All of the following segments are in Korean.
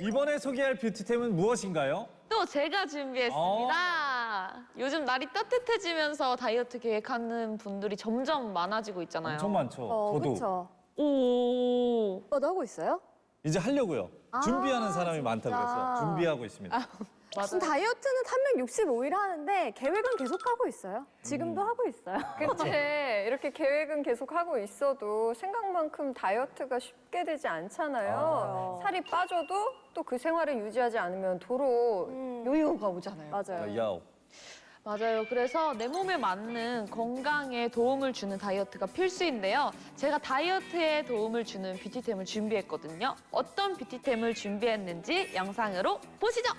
이번에 소개할 뷰티템은 무엇인가요? 또 제가 준비했습니다. 요즘 날이 따뜻해지면서 다이어트 계획하는 분들이 점점 많아지고 있잖아요. 엄청 많죠. 어, 저도 그쵸. 오. 너도 하고 있어요? 이제 하려고요. 준비하는 사람이 진짜. 많다 그래서 준비하고 있습니다. 지금 다이어트는 365일 하는데 계획은 계속 하고 있어요. 지금도 음. 하고 있어요. 그치. 이렇게 계획은 계속 하고 있어도 생각만큼 다이어트가 쉽게 되지 않잖아요. 살이 빠져도 또 그 생활을 유지하지 않으면 도로 음. 요요가 오잖아요. 맞아요. 야오. 맞아요. 그래서 내 몸에 맞는 건강에 도움을 주는 다이어트가 필수인데요. 제가 다이어트에 도움을 주는 뷰티템을 준비했거든요. 어떤 뷰티템을 준비했는지 영상으로 보시죠.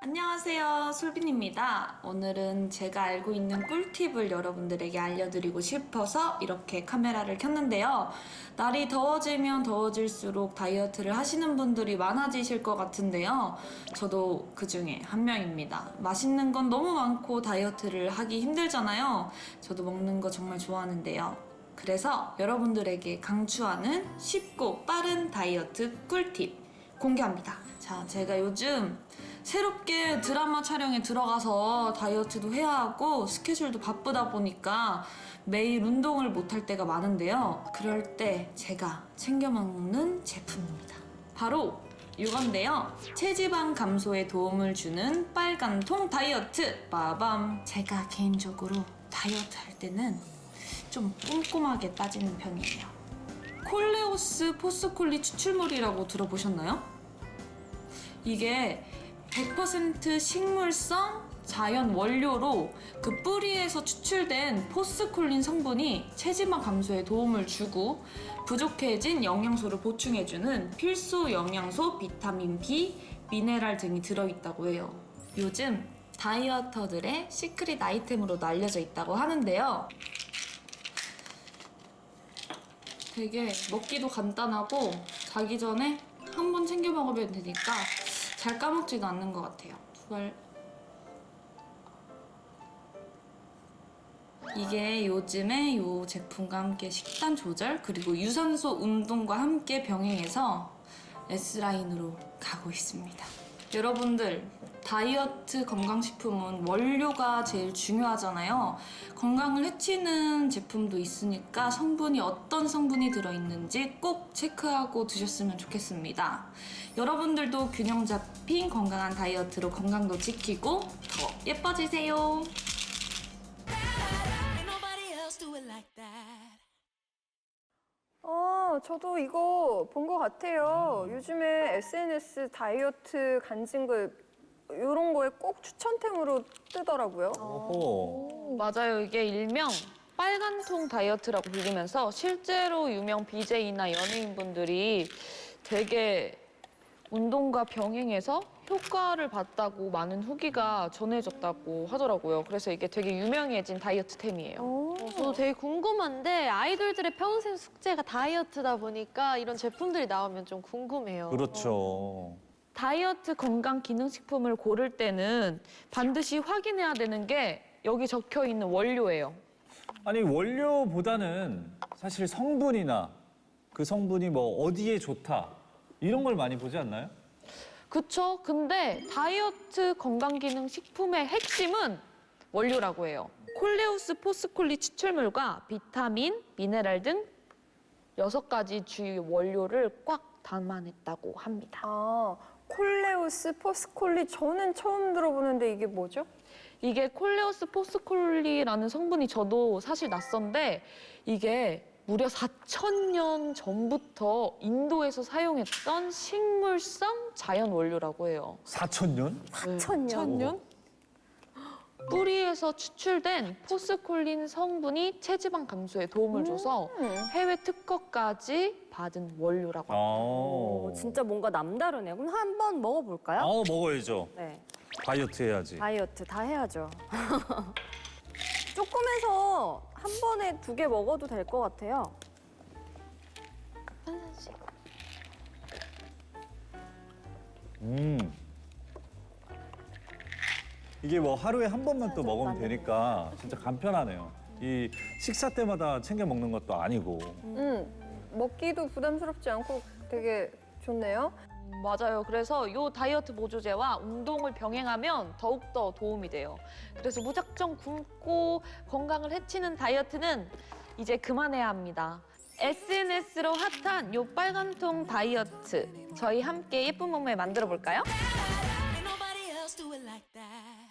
안녕하세요. 솔빈입니다. 오늘은 제가 알고 있는 꿀팁을 여러분들에게 알려드리고 싶어서 이렇게 카메라를 켰는데요. 날이 더워지면 더워질수록 다이어트를 하시는 분들이 많아지실 것 같은데요. 저도 그 중에 한 명입니다. 맛있는 건 너무 많고 다이어트를 하기 힘들잖아요. 저도 먹는 거 정말 좋아하는데요. 그래서 여러분들에게 강추하는 쉽고 빠른 다이어트 꿀팁 공개합니다. 자, 제가 요즘 새롭게 드라마 촬영에 들어가서 다이어트도 해야 하고 스케줄도 바쁘다 보니까 매일 운동을 못할 때가 많은데요. 그럴 때 제가 챙겨 먹는 제품입니다. 바로 이건데요. 체지방 감소에 도움을 주는 빨간 통 다이어트 빠밤. 제가 개인적으로 다이어트 할 때는 좀 꼼꼼하게 따지는 편이에요. 콜레오스 포스콜리 추출물이라고 들어보셨나요? 이게 100% 식물성 자연 원료로 그 뿌리에서 추출된 포스콜린 성분이 체지방 감소에 도움을 주고 부족해진 영양소를 보충해주는 필수 영양소 비타민 B, 미네랄 등이 들어있다고 해요. 요즘 다이어터들의 시크릿 아이템으로 알려져 있다고 하는데요. 되게 먹기도 간단하고 자기 전에 한 번 챙겨 먹으면 되니까 잘 까먹지도 않는 것 같아요. 두 알. 이게 요즘에 이 제품과 함께 식단 조절 그리고 유산소 운동과 함께 병행해서 S라인으로 가고 있습니다. 여러분들 다이어트 건강식품은 원료가 제일 중요하잖아요. 건강을 해치는 제품도 있으니까 성분이 어떤 성분이 들어있는지 꼭 체크하고 드셨으면 좋겠습니다. 여러분들도 균형 잡힌 건강한 다이어트로 건강도 지키고 더 예뻐지세요. 어, 저도 이거 본 것 같아요. 요즘에 SNS 다이어트 간증글 이런 거에 꼭 추천템으로 뜨더라고요. 오호. 맞아요. 이게 일명 빨간통 다이어트라고 불리면서 실제로 유명 BJ나 연예인분들이 되게 운동과 병행해서 효과를 봤다고 많은 후기가 전해졌다고 하더라고요. 그래서 이게 되게 유명해진 다이어트템이에요. 오. 어, 저도 되게 궁금한데 아이돌들의 평생 숙제가 다이어트다 보니까 이런 제품들이 나오면 좀 궁금해요. 그렇죠. 다이어트 건강 기능식품을 고를 때는 반드시 확인해야 되는 게 여기 적혀 있는 원료예요. 아니 원료보다는 사실 성분이나 그 성분이 뭐 어디에 좋다 이런 걸 많이 보지 않나요? 그쵸? 근데 다이어트 건강기능식품의 핵심은 원료라고 해요. 콜레우스 포스콜리 추출물과 비타민, 미네랄 등 여섯 가지 주요 원료를 꽉 담아냈다고 합니다. 아, 콜레우스 포스콜리 저는 처음 들어보는데 이게 뭐죠? 이게 콜레우스 포스콜리라는 성분이 저도 사실 낯선데 이게 무려 4,000년 전부터 인도에서 사용했던 식물성 자연 원료라고 해요. 4천 년? 천년. 천년? 뿌리에서 추출된 포스콜린 성분이 체지방 감소에 도움을 줘서 해외 특허까지 받은 원료라고 합니다. 아. 오, 진짜 뭔가 남다르네요. 그럼 한번 먹어볼까요? 아 먹어야죠. 네. 다이어트 해야지. 다이어트 다 해야죠. 조금 해서 한 번에 두 개 먹어도 될 것 같아요. 음. 이게 뭐 하루에 한 번만 또 먹으면 되니까 진짜 간편하네요. 이 식사 때마다 챙겨 먹는 것도 아니고. 음, 먹기도 부담스럽지 않고 되게 좋네요. 음, 맞아요. 그래서 이 다이어트 보조제와 운동을 병행하면 더욱더 도움이 돼요. 그래서 무작정 굶고 건강을 해치는 다이어트는 이제 그만해야 합니다. SNS로 핫한 요 빨간통 다이어트 저희 함께 예쁜 몸매 만들어 볼까요? Ain't nobody else do it like that.